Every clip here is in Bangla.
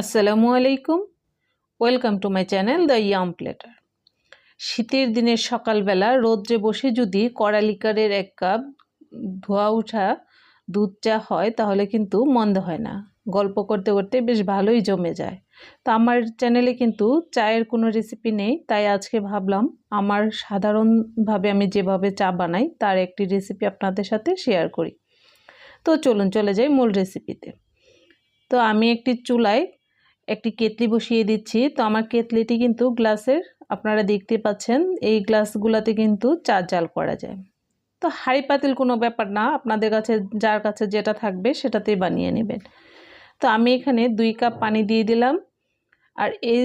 আসসালামু আলাইকুম। Welcome to my channel the yum platter শীতের দিনের সকালবেলা রোদ্রে বসে যদি কড়া লিকারের এক কাপ ধোয়া ওঠা দুধ চা হয়, তাহলে কিন্তু মন্দ হয় না। গল্প করতে করতে বেশ ভালোই জমে যায়। তো আমার চ্যানেলে কিন্তু চায়ের কোনো রেসিপি নেই, তাই আজকে ভাবলাম আমার সাধারণভাবে আমি যেভাবে চা বানাই, তার একটি রেসিপি আপনাদের সাথে শেয়ার করি। তো চলুন চলে যাই মূল রেসিপিতে তো আমি একটি চুলায় একটি কেতলি বসিয়ে দিচ্ছি। তো আমার কেতলিটি কিন্তু গ্লাসের আপনারা দেখতে পাচ্ছেন, এই গ্লাসগুলোতে কিন্তু চা জাল করা যায়। তো হাড়ি পাতিল কোনো ব্যাপার না, আপনাদের কাছে, যার কাছে যেটা থাকবে সেটাতেই বানিয়ে নেবেন। তো আমি এখানে দুই কাপ পানি দিয়ে দিলাম। আর এই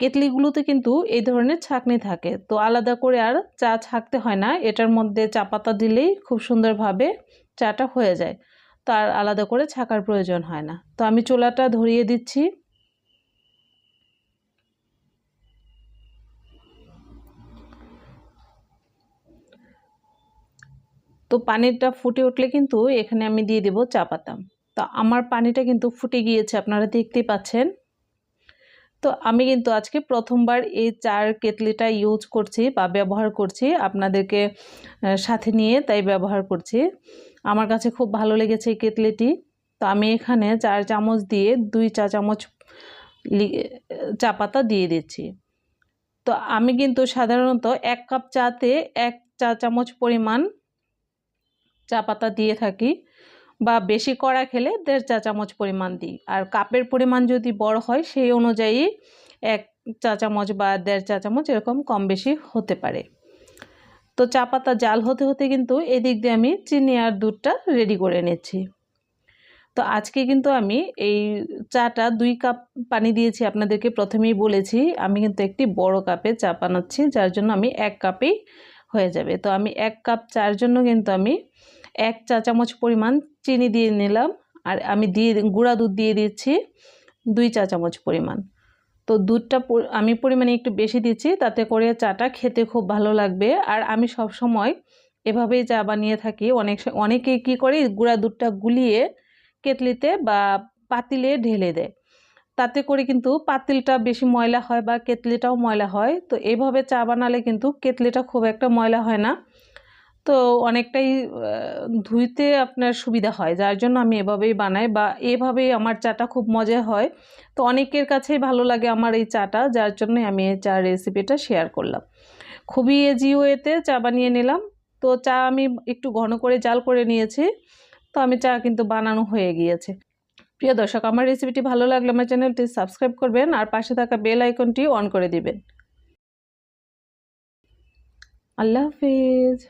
কেতলিগুলোতে কিন্তু এই ধরনের ছাকনি থাকে। তো আলাদা করে আর চা ছাকতে হয় না, এটার মধ্যে চা পাতা দিলেই খুব সুন্দরভাবে চাটা হয়ে যায়। তার আলাদা করে ছাকার প্রয়োজন হয় না। তো আমি চোলাটা ধরিয়ে দিচ্ছি। তো পানিটা ফুটে উঠলে কিন্তু এখানে আমি দিয়ে দেব চা পাতা। তো আমার পানিটা কিন্তু ফুটে গিয়েছে, আপনারা দেখতেই পাচ্ছেন। তো আমি কিন্তু আজকে প্রথমবার এই চার কেতলিটা ইউজ করছি বা ব্যবহার করছি, আপনাদেরকে সাথে নিয়ে তাই ব্যবহার করছি। আমার কাছে খুব ভালো লেগেছে এই কেতলিটি তো আমি এখানে চার চামচ দিয়ে দুই চা চামচ চা পাতা দিয়ে দিচ্ছি। তো আমি কিন্তু সাধারণত এক কাপ চাতে এক চা চামচ পরিমাণ চা পাতা দিয়ে থাকি বা বেশি কড়া খেলে দেড় চা চামচ পরিমাণ দিই। আর কাপের পরিমাণ যদি বড় হয়, সেই অনুযায়ী এক চা চামচ বা দেড় চা চামচ এরকম কম বেশি হতে পারে। তো চা পাতা জাল হতে হতে কিন্তু এদিক দিয়ে আমি চিনি আর দুধটা রেডি করে নিচ্ছি। তো আজকে কিন্তু আমি এই চাটা দুই কাপ পানি দিয়েছি, আপনাদেরকে প্রথমেই বলেছি, আমি কিন্তু একটি বড় কাপে চা বানাচ্ছি, যার জন্য আমি এক কাপেই হয়ে যাবে। তো আমি এক কাপ চার জন্য কিন্তু আমি এক চা চামচ পরিমাণ চিনি দিয়ে নিলাম, আর আমি দিয়ে গুঁড়া দুধ দিয়ে দিচ্ছি দুই চা চামচ পরিমাণ। তো দুধটা আমি পরিমাণে একটু বেশি দিচ্ছি, তাতে করে চাটা খেতে খুব ভালো লাগবে। আর আমি সব সময় এভাবেই চা বানিয়ে থাকি। অনেক অনেকে কি করে, গুঁড়া দুধটা গুলিয়ে কেতলিতে বা পাতিলে ঢেলে দেয়। তাতে করে কিন্তু পাতিলটা বেশি ময়লা হয় বা কেতলিটাও ময়লা হয়। তো এইভাবে চা বানালে কিন্তু কেতলিটা খুব একটা ময়লা হয় না। তো অনেকটাই ধুইতে আপনার সুবিধা হয়। যার জন্য আমি এভাবেই বানাই বা এভাবেই আমার চাটা খুব মজা হয়। তো অনেকের কাছেই ভালো লাগে আমার এই চাটা, যার জন্যই আমি এই চা রেসিপিটা শেয়ার করলাম। খুবই এজি ওয়েতে চা বানিয়ে নিলাম। তো চা আমি একটু ঘন করে জাল করে নিয়েছি। তো আমি চা কিন্তু বানানো হয়ে গিয়েছে। প্রিয় দর্শক, আমার রেসিপিটি ভালো লাগলে আমার চ্যানেলটি সাবস্ক্রাইব করবেন আর পাশে থাকা বেল আইকনটি অন করে দিবেন। আল্লাহ হাফিজ।